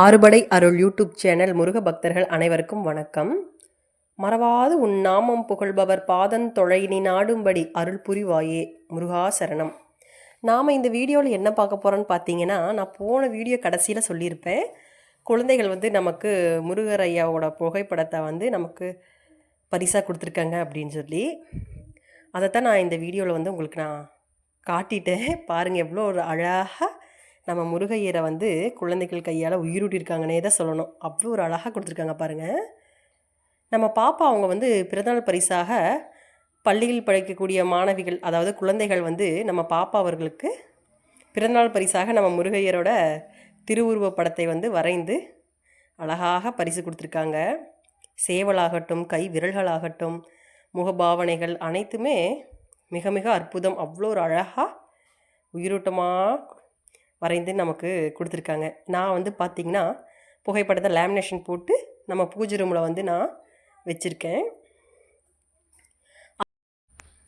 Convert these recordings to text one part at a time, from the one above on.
ஆறுபடை அருள் YouTube channel Muruga பக்தர்கள் அனைவருக்கும் வணக்கம். மறவாது உன் நாமம் புகழ்பவர் பாதன் தொழையினி நாடும்படி அருள் புரிவாயே முருகா சரணம். நாம் இந்த வீடியோவில் என்ன பார்க்க போகிறோன்னு பார்த்தீங்கன்னா நான் போன வீடியோ கடைசியில் சொல்லியிருப்பேன். குழந்தைகள் வந்து நமக்கு முருகர் ஐயாவோட புகைப்படத்தை வந்து நமக்கு பரிசாக கொடுத்துருக்காங்க அப்படின்னு சொல்லி. அதைத்தான் நான் இந்த வீடியோவில் வந்து உங்களுக்கு நான் காட்டிட்டேன். பாருங்கள் எவ்வளோ ஒரு அழகாக நம்ம முருகையரை வந்து குழந்தைகள் கையால் உயிரூட்டியிருக்காங்கன்னே தான் சொல்லணும். அவ்வளோ ஒரு அழகாக கொடுத்துருக்காங்க பாருங்கள் நம்ம பாப்பா அவங்க வந்து பிறந்தநாள் பரிசாக பள்ளியில் படிக்கக்கூடிய மாணவிகள் அதாவது குழந்தைகள் வந்து நம்ம பாப்பா அவர்களுக்கு பிறந்தநாள் பரிசாக நம்ம முருகையரோட திருவுருவ படத்தை வந்து வரைந்து அழகாக பரிசு கொடுத்துருக்காங்க. சேவலாகட்டும் கை விரல்களாகட்டும் முகபாவனைகள் அனைத்துமே மிக மிக அற்புதம். அவ்வளோ ஒரு அழகாக உயிரோட்டமாக வரைந்து நமக்கு கொடுத்துருக்காங்க. நான் வந்து பார்த்திங்கன்னா புகைப்படத்தை லேமினேஷன் போட்டு நம்ம பூஜை ரூமில் வந்து நான் வச்சுருக்கேன்.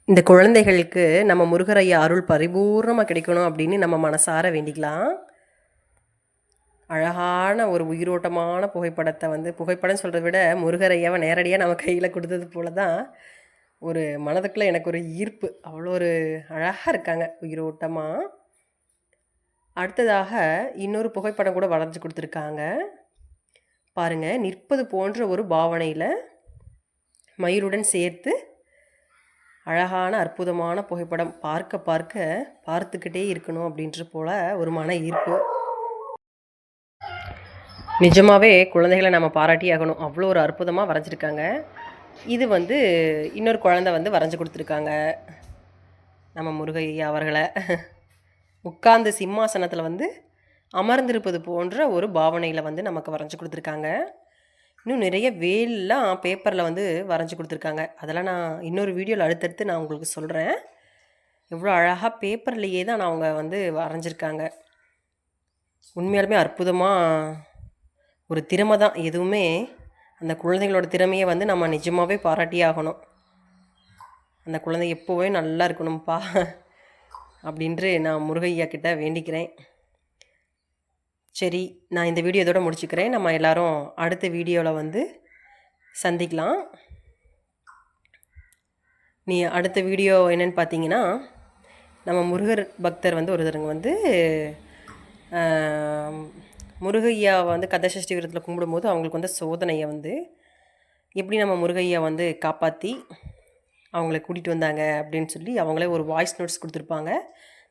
இந்த குழந்தைகளுக்கு நம்ம முருகரையா அருள் பரிபூர்ணமாக கிடைக்கணும் அப்படின்னு நம்ம மனசார வேண்டிக்கலாம். அழகான ஒரு உயிரோட்டமான புகைப்படத்தை வந்து புகைப்படம் சொல்கிறத விட முருகரையாவை நேரடியாக நம்ம கையில் கொடுத்தது போல தான் ஒரு மனதுக்குள்ளே எனக்கு ஒரு ஈர்ப்பு. அவ்வளோ ஒரு அழகாக இருக்காங்க உயிரோட்டமாக அடுத்ததாக இன்னொரு புகைப்படம் கூட வரைஞ்சி கொடுத்துருக்காங்க. பாருங்கள் நிற்பது போன்ற ஒரு பாவனையில் மயிருடன் சேர்த்து அழகான அற்புதமான புகைப்படம் பார்க்க பார்க்க பார்த்துக்கிட்டே இருக்கணும் அப்படின்ற போல் ஒரு மன ஈர்ப்பு. நிஜமாகவே குழந்தைகளை நம்ம பாராட்டி ஆகணும் அவ்வளோ ஒரு அற்புதமாக வரைஞ்சிருக்காங்க. இது வந்து இன்னொரு குழந்தை வந்து வரைஞ்சி கொடுத்துருக்காங்க. நம்ம முருகையா அவர்களை. உட்கார்ந்து சிம்மாசனத்தில் வந்து அமர்ந்திருப்பது போன்ற ஒரு பாவனையில் வந்து நமக்கு வரைஞ்சி கொடுத்துருக்காங்க. இன்னும் நிறைய வேல்லாம் பேப்பரில் வந்து வரைஞ்சி கொடுத்துருக்காங்க. அதெல்லாம் நான் இன்னொரு வீடியோவில் அடுத்தடுத்து நான் உங்களுக்கு சொல்கிறேன் எவ்வளோ அழகாக பேப்பர்லேயே தான் நான் அவங்க வந்து வரைஞ்சிருக்காங்க. உண்மையாலுமே அற்புதமாக ஒரு திறமை தான். எதுவுமே அந்த குழந்தைங்களோட திறமையை வந்து நம்ம நிஜமாகவே பாராட்டி ஆகணும். அந்த குழந்தை எப்போவே நல்லா இருக்கணும்ப்பா அப்படின்ட்டு நான் முருகையா கிட்ட வேண்டிக்கிறேன். சரி நான் இந்த வீடியோ இதோட முடிச்சுக்கிறேன். நம்ம எல்லாரும் அடுத்த வீடியோவில் வந்து சந்திக்கலாம். நீ அடுத்த வீடியோ என்னென்னு பார்த்தீங்கன்னா நம்ம முருகர் பக்தர் வந்து ஒருத்தருங்க வந்து முருகையா வந்து கதசஷ்டி விரதத்தில் கும்பிடும்போது அவங்களுக்கு வந்து சோதனையை வந்து எப்படி நம்ம முருகையா வந்து காப்பாற்றி அவங்கள கூட்டிகிட்டு வந்தாங்க அப்படின்னு சொல்லி அவங்களே ஒரு வாய்ஸ் நோட்ஸ் கொடுத்துருப்பாங்க.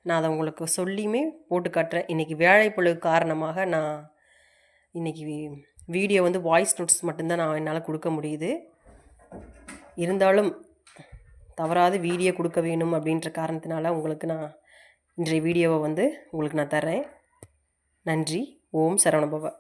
நான் அதை உங்களுக்கு சொல்லியுமே போட்டு காட்டுறேன். இன்றைக்கி வேலைப்பொழுது காரணமாக நான் இன்றைக்கி வீடியோ வந்து வாய்ஸ் நோட்ஸ் மட்டும்தான் நான் என்னால் கொடுக்க முடியுது. இருந்தாலும் தவறாது வீடியோ கொடுக்க வேணும் அப்படின்ற காரணத்தினால உங்களுக்கு நான் இன்றைய வீடியோவை வந்து உங்களுக்கு நான் தரேன் நன்றி. ஓம் சரவணபவா.